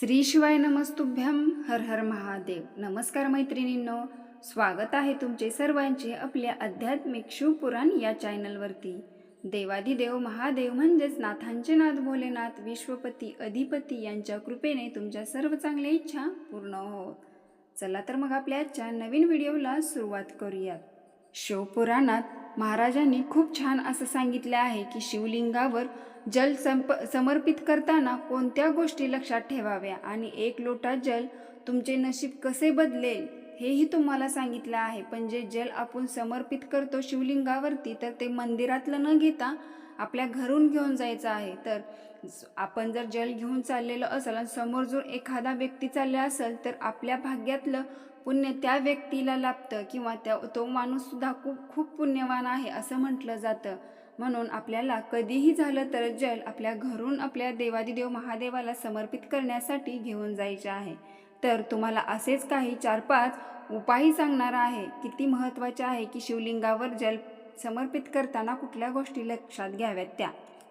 श्री शिवाय नमस्तुभ्यम हर हर महादेव. नमस्कार मैत्रिणींनो स्वागत आहे तुमचे सर्वांचे आपल्या आध्यात्मिक शिवपुराण या चॅनलवरती. देवादिदेव महादेव म्हणजेच नाथांचे नाथ भोलेनाथ विश्वपती अधिपती यांच्या कृपेने तुमच्या सर्व चांगल्या इच्छा पूर्ण हो चला तर मग आपल्या आजच्या नवीन व्हिडिओला सुरुवात करूयात. शिवपुराणात महाराजांनी खूप छान असं सांगितलं आहे की शिवलिंगावर जल संप समर्पित करताना कोणत्या गोष्टी लक्षात ठेवाव्या? आणि एक लोटा जल तुमचे नशीब कसे बदलेल? हेही तुम्हाला सांगितलं आहे. पण जे जल आपण समर्पित करतो शिवलिंगावरती तर ते मंदिरातलं न घेता आपल्या घरून घेऊन जायचं आहे. तर आपण जर जल घेऊन चाललेलं असेल आणि समोर जर एखादा व्यक्ती चालला असेल तर आपल्या भाग्यातलं पुण्य त्या व्यक्तीला लाभतं किंवा त्या तो माणूससुद्धा खूप खूप पुण्यवान आहे असं म्हटलं जातं. म्हणून आपल्याला कधीही झालं तर जल आपल्या घरून आपल्या देवादिदेव महादेवाला समर्पित करण्यासाठी घेऊन जायचे आहे. तर तुम्हाला असेच काही चार पाच उपायही सांगणार आहे. किती महत्त्वाचे आहे की शिवलिंगावर जल समर्पित करताना कुठल्या गोष्टी लक्षात घ्याव्यात त्या?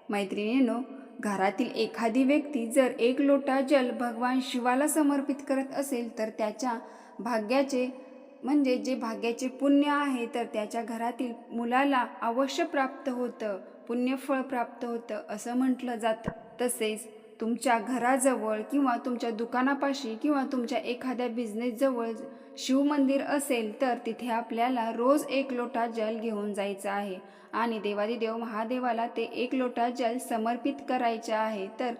मैत्रिणीनो घरातील एखादी व्यक्ती जर एक लोटा जल भगवान शिवाला समर्पित करत असेल तर त्याच्या भाग्याचे म्हणजे जे भाग्याचे पुण्य आहे तर त्याच्या घरातील मुलाला अवश्य प्राप्त होतं पुण्यफळ प्राप्त होतं असं म्हटलं जातं. तसेच तुमच्या घराजवळ किंवा तुमच्या दुकानापाशी किंवा तुमच्या एखाद्या बिझनेसजवळ शिवमंदिर असेल तर तिथे आपल्याला रोज एक लोटा जल घेऊन जायचं आहे. आणि देवादिदेव महादेवाला ते एक लोटा जल समर्पित करायचे आहे तर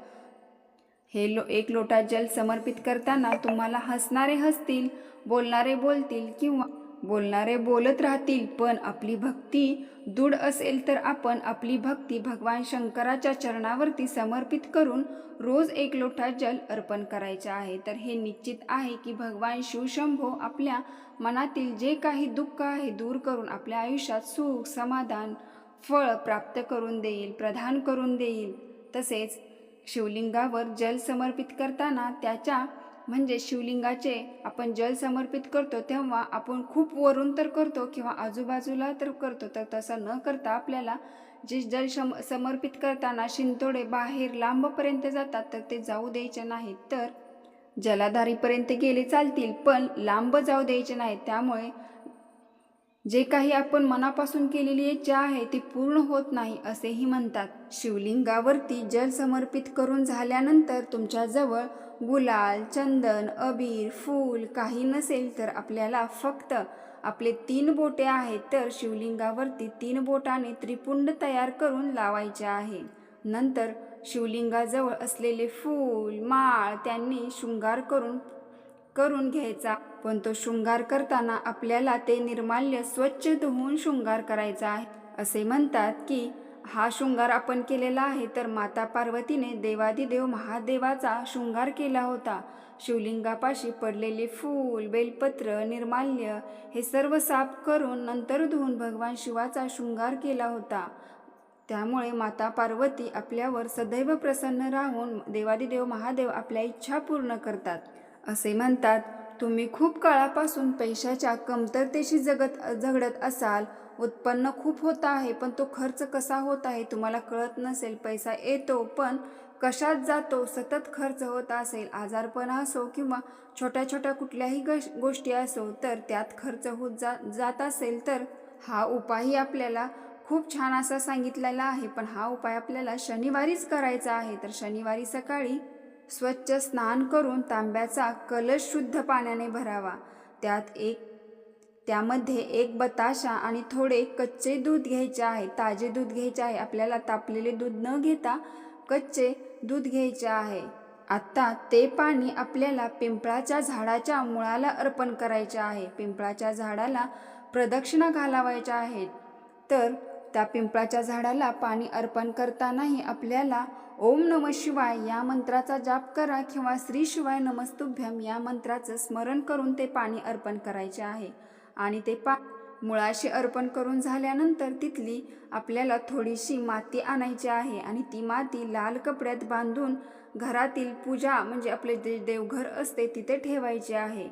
हे लो एक लोटा जल समर्पित करताना तुम्हाला हसणारे हसतील बोलणारे बोलतील किंवा बोलणारे बोलत राहतील पण आपली भक्ती दृढ असेल तर आपण आपली भक्ती भगवान शंकराच्या चरणावरती समर्पित करून रोज एक लोटा जल अर्पण करायचे आहे. तर हे निश्चित आहे की भगवान शिवशंभो आपल्या मनातील जे काही दुःख आहे दूर करून आपल्या आयुष्यात सुख समाधान फळ प्राप्त करून देईल प्रदान करून देईल. तसेच शिवलिंगावर जल समर्पित करताना त्याच्या म्हणजे शिवलिंगाचे आपण जल समर्पित करतो तेव्हा आपण खूप वरून तर करतो किंवा आजूबाजूला तर करतो तर तसं न करता आपल्याला जे जल शम समर्पित करताना शिंतोडे बाहेर लांबपर्यंत जातात तर ते जाऊ द्यायचे नाहीत. तर जलाधारीपर्यंत गेले चालतील पण लांब जाऊ द्यायचे नाहीत. त्यामुळे जे काही आपण मनापासून केलेली इच्छा आहे ती पूर्ण होत नाही असेही म्हणतात. शिवलिंगावरती जल समर्पित करून झाल्यानंतर तुमच्याजवळ गुलाल चंदन अबीर फूल काही नसेल तर आपल्याला फक्त आपले तीन बोटे आहेत तर शिवलिंगावरती तीन बोटाने त्रिपुंड तयार करून लावायचे आहे. नंतर शिवलिंगाजवळ असलेले फूल माळ त्यांनी शृंगार करून करून घ्यायचा. पण तो शृंगार करताना आपल्याला ते निर्माल्य स्वच्छ धुवून शृंगार करायचा आहे. असे म्हणतात की हा शृंगार आपण केलेला आहे तर माता पार्वतीने देवादिदेव महादेवाचा शृंगार केला होता. शिवलिंगापाशी पडलेले फूल बेलपत्र निर्माल्य हे सर्व साफ करून नंतर धुवून भगवान शिवाचा शृंगार केला होता. त्यामुळे माता पार्वती आपल्यावर सदैव प्रसन्न राहून देवादिदेव महादेव आपल्या इच्छा पूर्ण करतात. असे म्हणतात तुम्ही खूप काळापासून पैशाच्या कमतरतेशी जगत झगडत असाल. उत्पन्न खूप होत आहे पण तो खर्च कसा होत आहे तुम्हाला कळत नसेल. पैसा येतो पण कशात जातो? सतत खर्च होत असेल आजारपण असो किंवा छोट्या छोट्या कुठल्याही गश गोष्टी असो तर त्यात खर्च होत जा जात असेल तर हा उपायही आपल्याला खूप छान असा सांगितलेला आहे. पण हा उपाय आपल्याला शनिवारीच करायचा आहे. तर शनिवारी सकाळी स्वच्छ स्नान करून तांब्याचा कलश शुद्ध पाण्याने भरावा. त्यात एक त्यामध्ये एक बताशा आणि थोडे कच्चे दूध घ्यायचे आहे. ताजे दूध घ्यायचे आहे. आपल्याला तापलेले दूध न घेता कच्चे दूध घ्यायचे आहे. आत्ता ते पाणी आपल्याला पिंपळाच्या झाडाच्या मुळाला अर्पण करायचे आहे. पिंपळाच्या झाडाला प्रदक्षिणा घालावायच्या आहेत तर त्या पिंपळाच्या झाडाला पाणी अर्पण करतानाही आपल्याला ओम नम शिवाय या मंत्राचा जाप करा किंवा श्री शिवाय नमस्तुभ्यम या मंत्राचं स्मरण करून ते पाणी अर्पण करायचे आहे. आणि ते पा मुळाशी अर्पण करून झाल्यानंतर तिथली आपल्याला थोडीशी माती आणायची आहे आणि ती माती लाल कपड्यात बांधून घरातील पूजा म्हणजे आपले जे देवघर असते तिथे ठेवायचे आहे.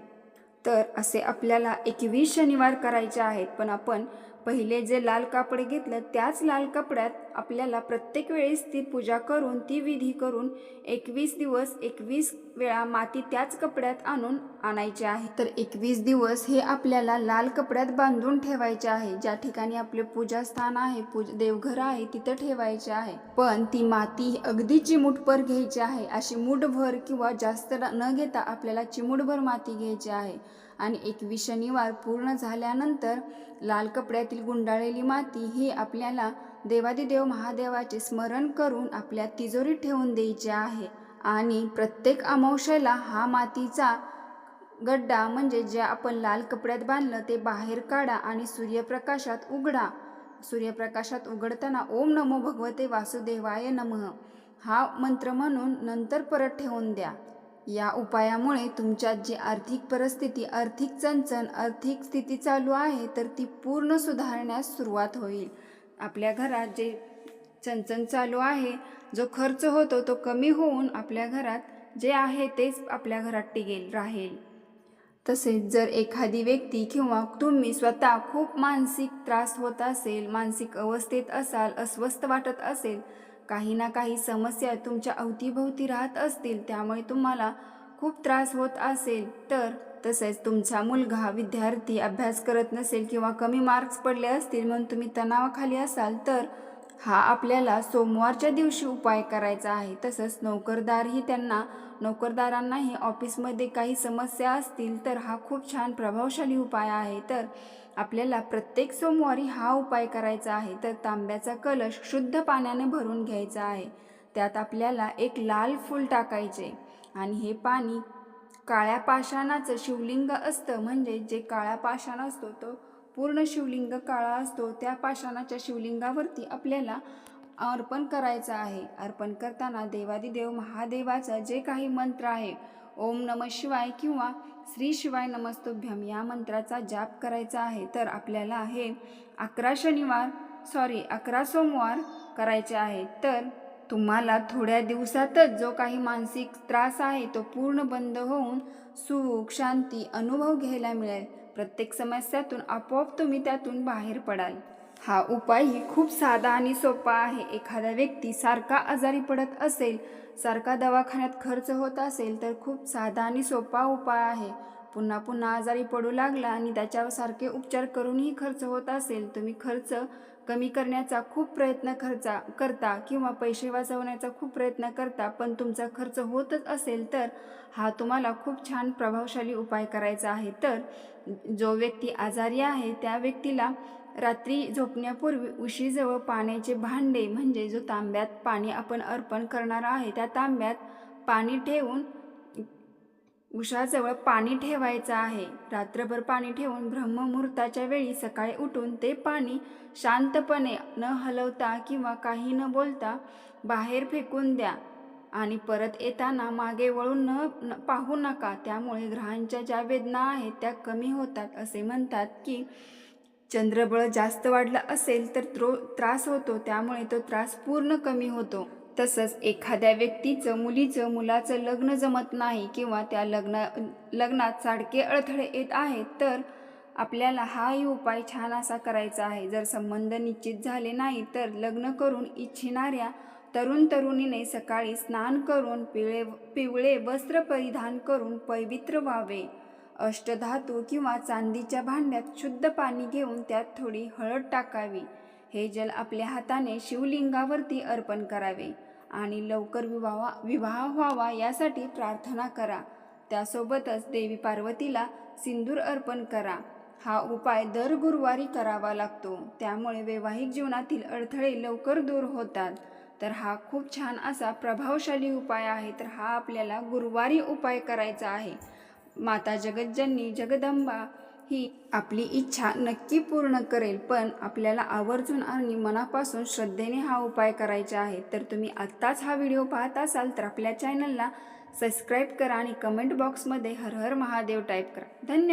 तर असे आपल्याला एकवीस शनिवार करायचे आहेत पण आपण पहिले जे लाल कापड घेतलं त्याच लाल कपड्यात आपल्याला प्रत्येक वेळेस ती पूजा करून ती विधी करून एकवीस दिवस एकवीस वेळा माती त्याच कपड्यात आणून आणायची आहे. तर एकवीस दिवस हे आपल्याला लाल कपड्यात बांधून ठेवायचे आहे. ज्या ठिकाणी आपले पूजास्थान आहे पूज देवघर आहे तिथं ठेवायचे आहे. पण ती माती अगदी चिमूटभर घ्यायची आहे. अशी मूठभर किंवा जास्त न घेता आपल्याला चिमूटभर माती घ्यायची आहे. आणि एकवीस शनिवार पूर्ण झाल्यानंतर लाल कपड्यातील गुंडाळलेली माती ही आपल्याला देवादिदेव महादेवाचे स्मरण करून आपल्या तिजोरीत ठेवून द्यायची आहे. आणि प्रत्येक अमावश्याला हा मातीचा गड्डा म्हणजे जे आपण लाल कपड्यात बांधलं ते बाहेर काढा आणि सूर्यप्रकाशात उघडा. सूर्यप्रकाशात उघडताना ओम नमो भगवते वासुदेवाय नमः. हा मंत्र म्हणून नंतर परत ठेवून द्या. या उपायामुळे तुमच्यात जी आर्थिक परिस्थिती आर्थिक चणचण आर्थिक स्थिती चालू आहे तर ती पूर्ण सुधारण्यास सुरुवात होईल. आपल्या घरात जे चणचण चालू आहे जो खर्च होतो तो कमी होऊन आपल्या घरात जे आहे तेच आपल्या घरात टिकेल राहील. तसेच जर एखादी व्यक्ती किंवा तुम्ही स्वतः खूप मानसिक त्रास होत असेल मानसिक अवस्थेत असाल अस्वस्थ वाटत असेल काही ना काही समस्या तुमच्या अवतीभोवती राहत असतील त्यामुळे तुम्हाला खूप त्रास होत असेल. तर तसेच तुमचा मुलगा विद्यार्थी अभ्यास करत नसेल किंवा कमी मार्क्स पडले असतील म्हणून तुम्ही तणावाखाली असाल तर हा आपल्याला सोमवारच्या दिवशी उपाय करायचा आहे. तसंच नोकरदारही त्यांना नोकरदारांनाही ऑफिसमध्ये काही समस्या असतील तर हा खूप छान प्रभावशाली उपाय आहे. तर आपल्याला प्रत्येक सोमवारी हा उपाय करायचा आहे. तर तांब्याचा कलश शुद्ध पाण्याने भरून घ्यायचा आहे. त्यात आपल्याला एक लाल फूल टाकायचे आणि हे पाणी काळ्या पाषाणाचं शिवलिंग असतं. म्हणजे जे काळ्या पाषाण असतो तो पूर्ण शिवलिंग काळा असतो त्या पाषाणाच्या शिवलिंगावरती आपल्याला अर्पण करायचं आहे. अर्पण करताना देवादिदेव महादेवाचं जे काही मंत्र आहे ओम नम शिवाय किंवा श्री शिवाय नमस्तुभ्यम या मंत्राचा जाप करायचा आहे. तर आपल्याला हे अकरा शनिवार सॉरी अकरा सोमवार करायचे आहे. तर तुम्हाला थोड्या दिवसातच जो काही मानसिक त्रास आहे तो पूर्ण बंद होऊन सुख शांती अनुभव घ्यायला मिळेल. प्रत्येक समस्यातून आपोआप तुम्ही त्यातून बाहेर पडाल. हा उपायही खूप साधा आणि सोपा आहे. एखादा व्यक्ती सारखा आजारी पडत असेल सारखा दवाखान्यात खर्च होत असेल तर खूप साधा आणि सोपा उपाय आहे. पुन्हा पुन्हा आजारी पडू लागला आणि त्याच्यावर सारखे उपचार करूनही खर्च होत असेल तुम्ही खर्च कमी करण्याचा खूप प्रयत्न खर्चा करता किंवा पैसे वाचवण्याचा खूप प्रयत्न करता पण तुमचा खर्च होतच असेल तर हा तुम्हाला खूप छान प्रभावशाली उपाय करायचा आहे. तर जो व्यक्ती आजारी आहे त्या व्यक्तीला रात्री झोपण्यापूर्वी उशीजवळ पाण्याचे भांडे म्हणजे जो तांब्यात पाणी आपण अर्पण करणार आहे त्या तांब्यात पाणी ठेवून उशाजवळ पाणी ठेवायचं आहे. रात्रभर पाणी ठेवून ब्रह्ममुहूर्ताच्या वेळी सकाळी उठून ते पाणी शांतपणे न हलवता किंवा काही न बोलता बाहेर फेकून द्या आणि परत येताना मागे वळून न न पाहू नका. त्यामुळे ग्रहांच्या ज्या वेदना आहेत त्या कमी होतात असे म्हणतात की चंद्रबळ जास्त वाढलं असेल तर त्रो त्रास होतो. त्यामुळे तो त्रास पूर्ण कमी होतो. तसंच एखाद्या व्यक्तीचं मुलीचं मुलाचं लग्न जमत नाही किंवा त्या लग्न लग्नात साडके अडथळे येत आहेत तर आपल्याला हाही उपाय छान असा करायचा आहे. जर संबंध निश्चित झाले नाही तर लग्न करून इच्छिणाऱ्या तरुण तरुणीने सकाळी स्नान करून पिवळे पिवळे वस्त्र परिधान करून पवित्र व्हावे. अष्टधातू किंवा चांदीच्या भांड्यात शुद्ध पाणी घेऊन त्यात थोडी हळद टाकावी. हे जल आपल्या हाताने शिवलिंगावरती अर्पण करावे. आणि लवकर विवाह विवाह व्हावा यासाठी प्रार्थना करा. त्यासोबतच देवी पार्वतीला सिंदूर अर्पण करा. हा उपाय दर गुरुवारी करावा लागतो. त्यामुळे वैवाहिक जीवनातील अडथळे लवकर दूर होतात. तर हा खूप छान असा प्रभावशाली उपाय आहे. तर हा आपल्याला गुरुवारी उपाय करायचा आहे. माता जगज्जननी जगदंबा ही आपली इच्छा नक्की पूर्ण करेल पण आपल्याला आवर्जून आणि मनापासून श्रद्धेने हा उपाय करायचा आहे. तर तुम्ही आत्ताच हा व्हिडिओ पाहत असाल तर आपल्या चॅनलला सबस्क्राईब करा आणि कमेंट बॉक्समध्ये हर हर महादेव टाईप करा. धन्यवाद.